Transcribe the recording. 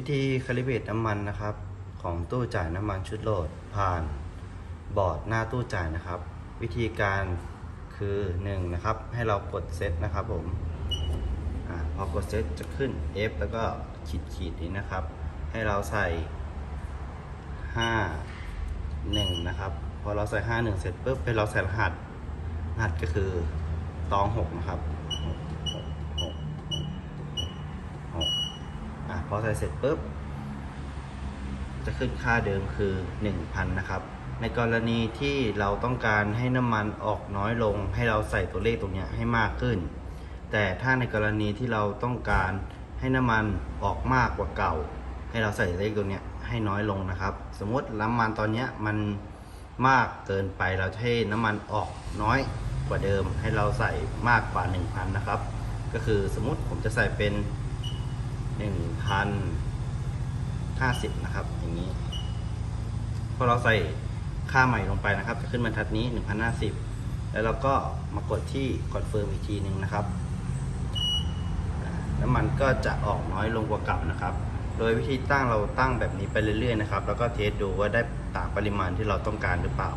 วิธีคาลิเบตน้ำมันนะครับ ของตู้จ่ายน้ำมันชุดโหลดผ่านบอร์ดหน้าตู้จ่ายนะครับ วิธีการคือ1นะครับให้เรากดเซตนะครับผมอพอกดเซตจะขึ้น F แล้วก็ขีดขีดๆนี้นะครับ ให้เราใส่ 5 1 นะครับ พอเราใส่ 5 1 เสร็จปุ๊บให้เราใส่รหัสรหัสก็คือตอง 6 นะครับ6 6 6 6 อะ พอใส่เสร็จปุ๊บ จะขึ้นค่าเดิมคือ 1,000 นะครับ ในกรณีที่เราต้องการให้น้ำมันออกน้อยลง ให้เราใส่ตัวเลขตรงนี้ให้มากขึ้น แต่ถ้าในกรณีที่เราต้องการให้น้ำมันออกมากกว่าเก่า ให้เราใส่เลขตรงนี้ให้น้อยลงนะครับ สมมติน้ำมันตอนนี้มันมากเกินไปเราจะให้น้ำมันออกน้อยกว่าเดิม ให้เราใส่มากกว่า 1,000 นะครับ ก็คือสมมติผมจะใส่เป็น หนึ่งพันห้าสิบนะครับ อย่างนี้ พอเราใส่ค่าใหม่ลงไปนะครับ จะขึ้นบรรทัดนี้หนึ่งพันห้าสิบแล้วเราก็มากดที่คอนเฟิร์มอีกทีหนึ่งนะครับอ่าน้ำมันก็จะออกน้อยลงกว่าเก่านะครับ โดยวิธีตั้งเราตั้งแบบนี้ไปเรื่อยๆนะครับ แล้วก็เทสดูว่าได้ตามปริมาณที่เราต้องการหรือเปล่า